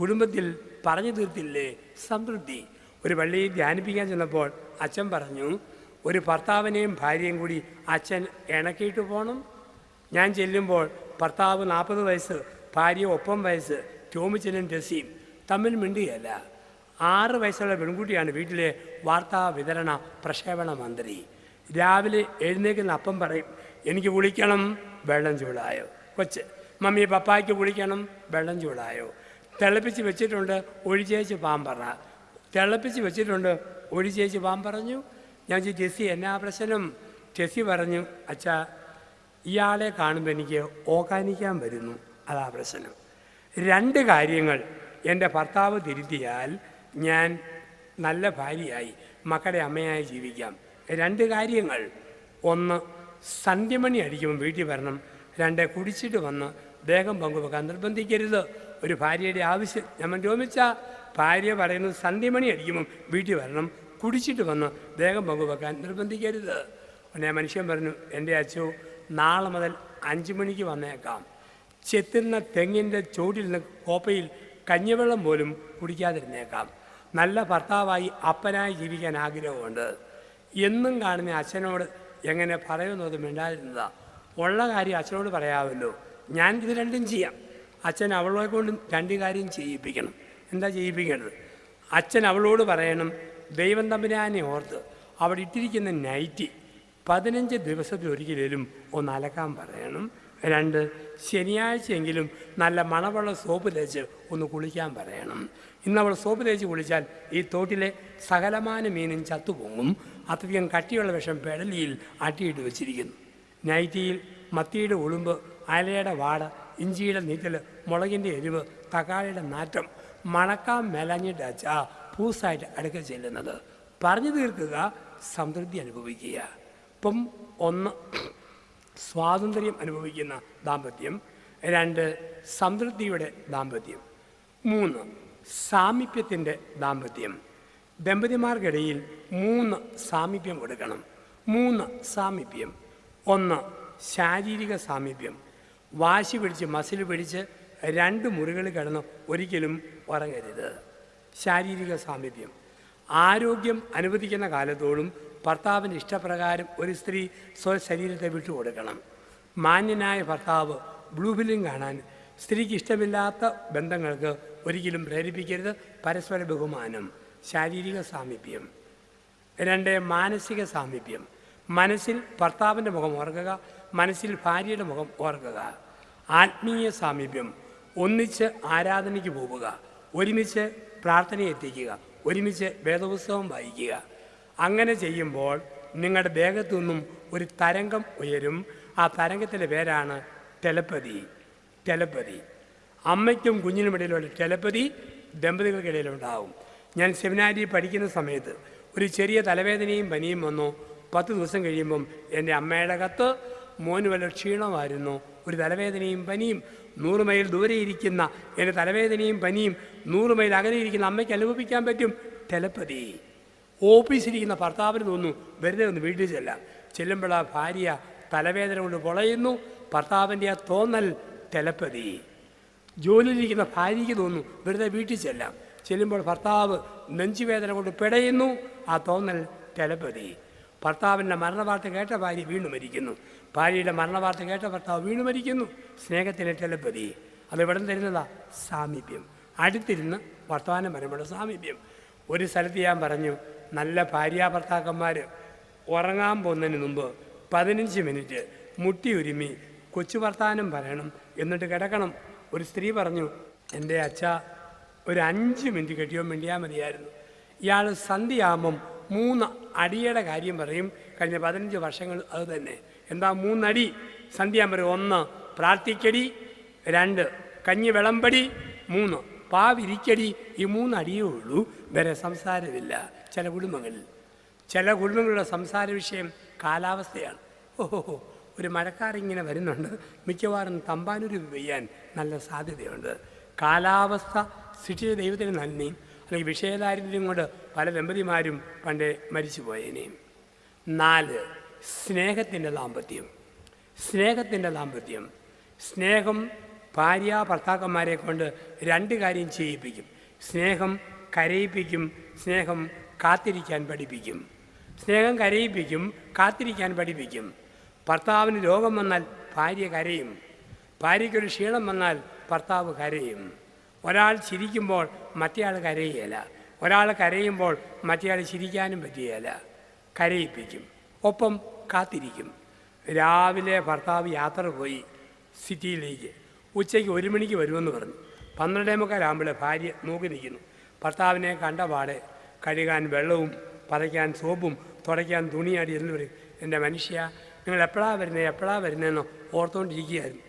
കുടുംബത്തിൽ പറഞ്ഞു തീർത്തില്ലേ? സമൃദ്ധി ഒരു പള്ളിയിൽ ധ്യാനിപ്പിക്കാൻ ചെന്നപ്പോൾ അച്ഛൻ പറഞ്ഞു ഒരു ഭർത്താവിനെയും ഭാര്യയും കൂടി അച്ഛൻ ഇണക്കിയിട്ട് പോകണം ഞാൻ ചെല്ലുമ്പോൾ ഭർത്താവ് നാൽപ്പത് വയസ്സ് ഭാര്യ ഒപ്പം വയസ്സ് ടോമിച്ചനും ടെസ്സിയും തമ്മിൽ മിണ്ടുകയല്ല. ആറ് വയസ്സുള്ള പെൺകുട്ടിയാണ് വീട്ടിലെ വാർത്താ വിതരണ പ്രക്ഷേപണ മന്ത്രി. രാവിലെ എഴുന്നേക്കുന്ന അപ്പം പറയും എനിക്ക് കുളിക്കണം വെള്ളം ചൂടായോ? കൊച്ച് മമ്മി പപ്പായ്ക്ക് കുളിക്കണം വെള്ളം ചൂടായോ? തിളപ്പിച്ച് വെച്ചിട്ടുണ്ട് ഒഴിച്ചേച്ച് പാമ്പറ. തിളപ്പിച്ച് വെച്ചിട്ടുണ്ട് ഒഴിച്ചേച്ച് പറഞ്ഞു ഞാൻ ചോദിച്ചു ടെസ്സി എന്നാ പ്രശ്നം? ടെസ്സി പറഞ്ഞു അച്ഛാ ഇയാളെ കാണുമ്പോൾ എനിക്ക് ഓക്കാനിക്കാൻ വരുന്നു. അതാ പ്രശ്നം. രണ്ട് കാര്യങ്ങൾ എന്റെ ഭർത്താവ് തിരുത്തിയാൽ ഞാൻ നല്ല ഭാര്യയായി മക്കളെ അമ്മയായി ജീവിക്കാം. രണ്ട് കാര്യങ്ങൾ. ഒന്ന് സന്ധ്യമണി അടിക്കുമ്പോൾ വീട്ടിൽ വരണം. രണ്ട് കുടിച്ചിട്ട് വന്ന് ദേഹം പങ്കുവെക്കാൻ നിർബന്ധിക്കരുത്. ഒരു ഭാര്യയുടെ ആവശ്യം നമ്മൾ രോമിച്ച ഭാര്യ പറയുന്നത് സന്ധ്യമണി അടിക്കുമ്പം വീട്ടിൽ വരണം. കുടിച്ചിട്ട് വന്ന് ദേഹം പങ്കുവെക്കാൻ നിർബന്ധിക്കരുത്. ഉടനെ മനുഷ്യൻ പറഞ്ഞു എന്റെ അച്ഛോ നാളെ മുതൽ അഞ്ച് മണിക്ക് വന്നേക്കാം. ചെത്തുന്ന തെങ്ങിന്റെ ചോട്ടിൽ നിന്ന് കോപ്പയിൽ കഞ്ഞിവെള്ളം പോലും കുടിക്കാതിരുന്നേക്കാം. നല്ല ഭർത്താവായി അപ്പനായി ജീവിക്കാൻ ആഗ്രഹമുണ്ട്. എന്നും കാണുന്ന അച്ഛനോട് എങ്ങനെ പറയുന്നത് മിണ്ടാതിരുന്നതാ. ഉള്ള കാര്യം അച്ഛനോട് പറയാമല്ലോ. ഞാൻ ഇത് രണ്ടും ചെയ്യാം. അച്ഛൻ അവളെ കൊണ്ട് രണ്ട് കാര്യം ചെയ്യിപ്പിക്കണം. എന്താ ചെയ്യിപ്പിക്കേണ്ടത്? അച്ഛൻ അവളോട് പറയണം ദൈവം തമ്പുരാനെ ഓർത്ത് അവിടെ ഇട്ടിരിക്കുന്ന നൈറ്റി പതിനഞ്ച് ദിവസത്തിലൊരിക്കലും ഒന്ന് അലക്കാൻ പറയണം. രണ്ട് ശനിയാഴ്ചയെങ്കിലും നല്ല മണവെള്ള സോപ്പ് തേച്ച് ഒന്ന് കുളിക്കാൻ പറയണം. ഇന്ന് അവൾ സോപ്പ് തേച്ച് കുളിച്ചാൽ ഈ തോട്ടിലെ സകലമാന മീനും ചത്തുപൊങ്ങും. അത്രയ്ക്കും കട്ടിയുള്ള വിഷം പെടലിയിൽ അട്ടിയിട്ട് വെച്ചിരിക്കുന്നു. നൈറ്റിയിൽ മത്തിയുടെ ഉളുമ്പ് അലയുടെ വാട ഇഞ്ചിയുടെ നീറ്റൽ മുളകിന്റെ എരിവ് തക്കാളിയുടെ നാറ്റം മണക്കാൻ മേലാഞ്ഞിട്ട് അച്ഛാ പൂസായിട്ട് അടുക്ക ചെല്ലുന്നത്. പറഞ്ഞു തീർക്കുക സംതൃപ്തി അനുഭവിക്കുക. ഇപ്പം ഒന്ന് സ്വാതന്ത്ര്യം അനുഭവിക്കുന്ന ദാമ്പത്യം. രണ്ട് സംതൃപ്തിയുടെ ദാമ്പത്യം. മൂന്ന് സാമീപ്യത്തിന്റെ ദാമ്പത്യം. ദമ്പതിമാർക്കിടയിൽ മൂന്ന് സാമീപ്യം കൊടുക്കണം മൂന്ന് സാമീപ്യം. ഒന്ന് ശാരീരിക സാമീപ്യം. വാശി പിടിച്ച് മസിൽ പിടിച്ച് രണ്ട് മുറികൾ കിടന്ന് ഒരിക്കലും ഉറങ്ങരുത്. ശാരീരിക സാമീപ്യം. ആരോഗ്യം അനുവദിക്കുന്ന കാലത്തോളം ഭർത്താവിന്റെ ഇഷ്ടപ്രകാരം ഒരു സ്ത്രീ സ്വശരീരത്തെ വിട്ടുകൊടുക്കണം. മാന്യനായ ഭർത്താവ് ബ്ലൂ ഫിലിം കാണാൻ സ്ത്രീക്ക് ഇഷ്ടമില്ലാത്ത ബന്ധങ്ങൾക്ക് ഒരിക്കലും പ്രേരിപ്പിക്കരുത്. പരസ്പര ബഹുമാനം. ശാരീരിക സാമീപ്യം. രണ്ട് മാനസിക സാമീപ്യം. മനസ്സിൽ ഭർത്താവിന്റെ മുഖം ഓർക്കുക മനസ്സിൽ ഭാര്യയുടെ മുഖം ഓർക്കുക. ആത്മീയ സാമീപ്യം. ഒന്നിച്ച് ആരാധനയ്ക്ക് പോവുക ഒരുമിച്ച് പ്രാർത്ഥന എത്തിക്കുക ഒരുമിച്ച് വേദപുസ്തകം വായിക്കുക. അങ്ങനെ ചെയ്യുമ്പോൾ നിങ്ങളുടെ ദേഹത്തു നിന്നും ഒരു തരംഗം ഉയരും. ആ തരംഗത്തിന്റെ പേരാണ് ടെലപ്പതി. ടെലപ്പതി. അമ്മയ്ക്കും കുഞ്ഞിനുമിടയിലുള്ള ടെലപ്പതി ദമ്പതികൾക്കിടയിലുണ്ടാവും. ഞാൻ സെമിനാരിയിൽ പഠിക്കുന്ന സമയത്ത് ഒരു ചെറിയ തലവേദനയും പനിയും വന്നു. പത്ത് ദിവസം കഴിയുമ്പം എന്റെ അമ്മയുടെ കത്ത് മോന് വല്ല ക്ഷീണമായിരുന്നു. ഒരു തലവേദനയും പനിയും നൂറ് മൈൽ ദൂരെ ഇരിക്കുന്ന എന്റെ തലവേദനയും പനിയും നൂറ് മൈൽ അകലെ ഇരിക്കുന്ന അമ്മയ്ക്ക് അനുഭവിക്കാൻ പറ്റും? ടെലപ്പതി. ഓഫീസിലിരിക്കുന്ന ഭർത്താവിന് തോന്നുന്നു വെറുതെ ഒന്ന് വീട്ടിൽ ചെല്ലാം. ചെല്ലുമ്പോൾ ആ ഭാര്യ തലവേദന കൊണ്ട് പൊളയുന്നു. ഭർത്താവിന്റെ ആ തോന്നൽ ടെലപ്പതി. ജോലിയിലിരിക്കുന്ന ഭാര്യയ്ക്ക് തോന്നുന്നു വെറുതെ വീട്ടിൽ ചെല്ലാം. ചെല്ലുമ്പോൾ ഭർത്താവ് നെഞ്ചുവേദന കൊണ്ട് പിടയുന്നു. ആ തോന്നൽ തലപതി ഭർത്താവിന്റെ മരണവാർത്ത കേട്ട ഭാര്യ വീണ്ടും മരിക്കുന്നു. ഭാര്യയുടെ മരണവാർത്ത കേട്ട ഭർത്താവ് വീണ്ടും മരിക്കുന്നു. സ്നേഹത്തിലെ ടെലപ്പതി അത് ഇവിടെ തരുന്നതാ? സാമീപ്യം. അടുത്തിരുന്ന് വർത്തമാനം വരുമ്പോൾ സാമീപ്യം. ഒരു സ്ഥലത്ത് ഞാൻ പറഞ്ഞു നല്ല ഭാര്യ ഭർത്താക്കന്മാർ ഉറങ്ങാൻ പോകുന്നതിന് മുമ്പ് പതിനഞ്ച് മിനിറ്റ് മുട്ടി ഒരുമി കൊച്ചു വർത്താനം പറയണം എന്നിട്ട് കിടക്കണം. ഒരു സ്ത്രീ പറഞ്ഞു എന്റെ അച്ഛ ഒരു അഞ്ച് മിനിറ്റ് കെട്ടിയോ മിണ്ടിയാൽ മതിയായിരുന്നു. ഇയാൾ സന്ധ്യയാകുമ്പം മൂന്ന് അടിയുടെ കാര്യം പറയും. കഴിഞ്ഞ പതിനഞ്ച് വർഷങ്ങൾ അത് തന്നെ. എന്താ മൂന്നടി? സന്ധ്യ പറയും ഒന്ന് പ്രാർത്ഥിക്കടി രണ്ട് കഞ്ഞി വിളമ്പടി മൂന്ന് പാവിരിക്കടി. ഈ മൂന്നടിയേ ഉള്ളൂ. വേറെ സംസാരമില്ല. ചില കുടുംബങ്ങളിൽ. ചില കുടുംബങ്ങളുടെ സംസാര വിഷയം കാലാവസ്ഥയാണ്. ഓഹോ ഒരു മഴക്കാരിങ്ങനെ വരുന്നുണ്ട്. മിക്കവാറും തമ്പാനൂര് പെയ്യാൻ നല്ല സാധ്യതയുണ്ട്. കാലാവസ്ഥ സൃഷ്ടിച്ച ദൈവത്തിന് നന്ദി. അല്ലെങ്കിൽ വിഷയദാരിദ്ര്യം കൊണ്ട് പല ദമ്പതിമാരും പണ്ട് മരിച്ചുപോയേനെയും നാല് സ്നേഹത്തിന്റെ ദാമ്പത്യം. സ്നേഹത്തിന്റെ ദാമ്പത്യം. സ്നേഹം ഭാര്യ ഭർത്താക്കന്മാരെ കൊണ്ട് രണ്ട് കാര്യം ചെയ്യിപ്പിക്കും. സ്നേഹം കരയിപ്പിക്കും സ്നേഹം കാത്തിരിക്കാൻ പഠിപ്പിക്കും. സ്നേഹം കരയിപ്പിക്കും കാത്തിരിക്കാൻ പഠിപ്പിക്കും. ഭർത്താവിന് രോഗം വന്നാൽ ഭാര്യ കരയും. ഭാര്യയ്ക്കൊരു ക്ഷീണം വന്നാൽ ഭർത്താവ് കരയും. ഒരാൾ ചിരിക്കുമ്പോൾ മറ്റേയാൾ കരയുകയില്ല. ഒരാൾ കരയുമ്പോൾ മറ്റേയാൾ ചിരിക്കാനും പറ്റുകയില്ല. കരയിപ്പിക്കും. ഒപ്പം കാത്തിരിക്കും. രാവിലെ ഭർത്താവ് യാത്ര പോയി സിറ്റിയിലേക്ക്. ഉച്ചയ്ക്ക് ഒരു മണിക്ക് വരുമെന്ന് പറഞ്ഞു. പന്ത്രണ്ടേ മുക്കാലാകുമ്പോൾ ഭാര്യ നോക്കി നിൽക്കുന്നു. ഭർത്താവിനെ കണ്ട പാടെ കഴുകാൻ വെള്ളവും പതയ്ക്കാൻ സോപ്പും തുടയ്ക്കാൻ തുണിയാടി എന്ന് പറയും എന്റെ മനുഷ്യ നിങ്ങൾ എപ്പോഴാണ് വരുന്നത് എപ്പോഴാണ് വരുന്നതെന്നോ ഓർത്തുകൊണ്ടിരിക്കുകയായിരുന്നു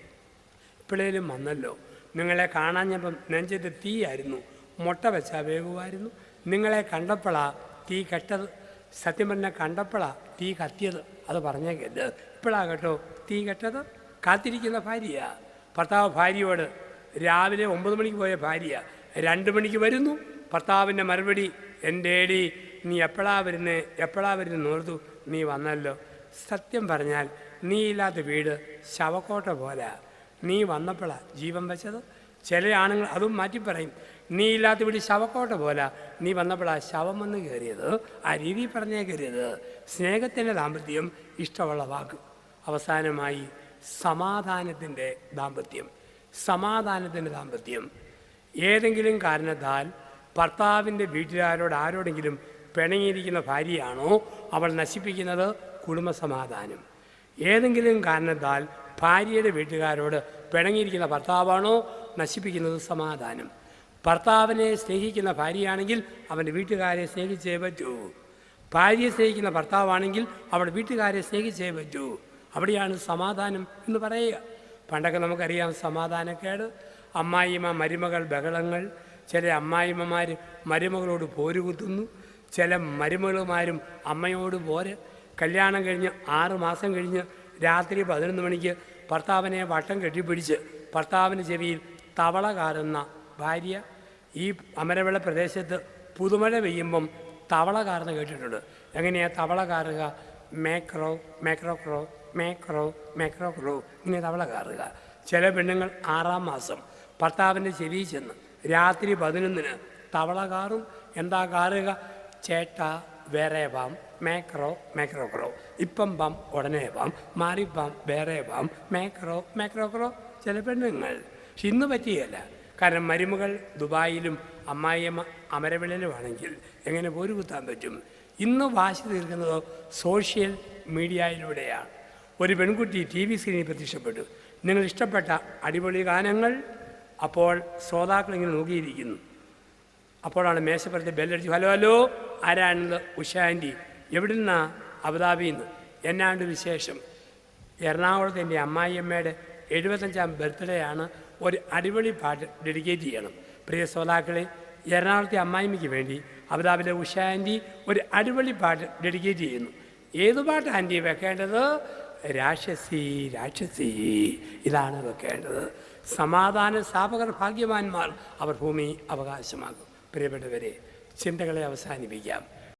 ഇപ്പോഴേലും വന്നല്ലോ. നിങ്ങളെ കാണാഞ്ഞപ്പം നെഞ്ചത്ത് തീയായിരുന്നു മുട്ട വെച്ചാൽ വേകുമായിരുന്നു നിങ്ങളെ കണ്ടപ്പോഴാ തീ കെട്ടത്. സത്യം പറഞ്ഞാൽ കണ്ടപ്പോഴാ തീ കത്തിയത്. അത് പറഞ്ഞേക്കരുത്. ഇപ്പോഴാ കേട്ടോ തീ കെട്ടത്. കാത്തിരിക്കുന്ന ഭാര്യ ഭർത്താവ് ഭാര്യയോട് രാവിലെ ഒമ്പത് മണിക്ക് പോയ ഭാര്യ രണ്ട് മണിക്ക് വരുന്നു. ഭർത്താവിന്റെ മറുപടി എന്റെ ഏടി നീ എപ്പോഴാ വരുന്നേ? എപ്പോഴാ വരുന്ന? ഓർത്തു. നീ വന്നല്ലോ. സത്യം പറഞ്ഞാൽ നീ ഇല്ലാത്ത വീട് ശവക്കോട്ട പോലെ. നീ വന്നപ്പോഴാണ് ജീവൻ വെച്ചത്? ചില ആണുങ്ങൾ അതും മാറ്റി പറയും. നീ ഇല്ലാത്ത വീട് ശവക്കോട്ട പോലെ. നീ വന്നപ്പോഴാ ശവം വന്ന് കയറിയത്. ആ രീതി പറഞ്ഞേ കയറിയത്. സ്നേഹത്തിന്റെ ദാമ്പത്യം ഇഷ്ടമുള്ള വാക്ക്. അവസാനമായി സമാധാനത്തിന്റെ ദാമ്പത്യം. സമാധാനത്തിന്റെ ദാമ്പത്യം. ഏതെങ്കിലും കാരണത്താൽ ഭർത്താവിന്റെ വീട്ടുകാരോട് ആരോടെങ്കിലും പിണങ്ങിയിരിക്കുന്ന ഭാര്യയാണോ അവൾ നശിപ്പിക്കുന്നത്? കുടുംബസമാധാനം. ഏതെങ്കിലും കാരണത്താൽ ഭാര്യയുടെ വീട്ടുകാരോട് പിണങ്ങിയിരിക്കുന്ന ഭർത്താവാണോ നശിപ്പിക്കുന്നത് സമാധാനം. ഭർത്താവിനെ സ്നേഹിക്കുന്ന ഭാര്യയാണെങ്കിൽ അവന്റെ വീട്ടുകാരെ സ്നേഹിച്ചേ പറ്റൂ. ഭാര്യയെ സ്നേഹിക്കുന്ന ഭർത്താവാണെങ്കിൽ അവിടെ വീട്ടുകാരെ സ്നേഹിച്ചേ പറ്റൂ. അവിടെയാണ് സമാധാനം എന്ന് പറയുക. പണ്ടൊക്കെ നമുക്കറിയാം സമാധാനക്കേട്. അമ്മായിമ്മ മരുമകൾ ബഹളങ്ങൾ. ചില അമ്മായിമ്മമാർ മരുമകളോട് പോര് കുത്തുന്നു. ചില മരുമകളുമാരും അമ്മയോട് പോര്. കല്യാണം കഴിഞ്ഞ് ആറ് മാസം കഴിഞ്ഞ് രാത്രി പതിനൊന്ന് മണിക്ക് ഭർത്താവിനെ വട്ടം കെട്ടിപ്പിടിച്ച് ഭർത്താവിന് ചെവിയിൽ തവള കാരുന്ന ഭാര്യ ഈ അമരവിള പ്രദേശത്ത് പുതുമഴ പെയ്യുമ്പം തവള കാർന്ന് കേട്ടിട്ടുണ്ട്. എങ്ങനെയാണ് തവള കാറുക മേക്രോ മേക്രോ ക്രോ മേക്രോ മേക്രോ ക്രോ ഇങ്ങനെ തവള കാറുക ചില പെണ്ണുങ്ങൾ ആറാം മാസം ഭർത്താവിന്റെ ചെവി ചെന്ന് രാത്രി പതിനൊന്നിന് തവള കാറും എന്താ കാറുക ചേട്ട വേറെ വാം മേക്രോ മേക്രോ ക്രോ ഇപ്പം പാം ഉടനെ പാം മാറിപ്പാം വേറെ പാം മേക്രോ മേക്രോ ക്രോ ചില പെണ്ണുങ്ങൾ. പക്ഷെ ഇന്ന് പറ്റിയല്ല. കാരണം മരുമകൾ ദുബായിലും അമ്മായിയമ്മ അമരവിളിലുമാണെങ്കിൽ എങ്ങനെ പോരു കുത്താൻ പറ്റും? ഇന്ന് വാശി തീർക്കുന്നതോ സോഷ്യൽ മീഡിയയിലൂടെയാണ്. ഒരു പെൺകുട്ടി ടി വി സ്ക്രീനിൽ പ്രത്യക്ഷപ്പെട്ടു. നിങ്ങൾ ഇഷ്ടപ്പെട്ട അടിപൊളി ഗാനങ്ങൾ? അപ്പോൾ ശ്രോതാക്കൾ ഇങ്ങനെ നോക്കിയിരിക്കുന്നു. അപ്പോഴാണ് മേശപ്പുറത്ത് ബെല്ലടിച്ചു ഹലോ ഹലോ ആരാണെന്ന് ഉഷാന്റി എവിടെ നിന്നാ അബുദാബിയിൽ നിന്ന്. എന്നാണ്ട് വിശേഷം. എറണാകുളത്ത് എന്റെ അമ്മായിയമ്മയുടെ എഴുപത്തഞ്ചാം ബർത്ത്ഡേ ആണ് ഒരു അടിപൊളി പാട്ട് ഡെഡിക്കേറ്റ് ചെയ്യണം. പ്രിയ ശ്രോതാക്കളെ എറണാകുളത്തെ അമ്മായിമ്മയ്ക്ക് വേണ്ടി അബുദാബിലെ ഉഷ ആന്റി ഒരു അടിപൊളി പാട്ട് ഡെഡിക്കേറ്റ് ചെയ്യുന്നു. ഏത് പാട്ട് ആന്റി വെക്കേണ്ടത്? രാക്ഷസി രാക്ഷസി. ഇതാണ് വെക്കേണ്ടത്. സമാധാന സ്ഥാപകർ ഭാഗ്യവാന്മാർ അവർ ഭൂമി അവകാശമാകും പ്രിയപ്പെട്ടവരെ ചിന്തകളെ അവസാനിപ്പിക്കാം.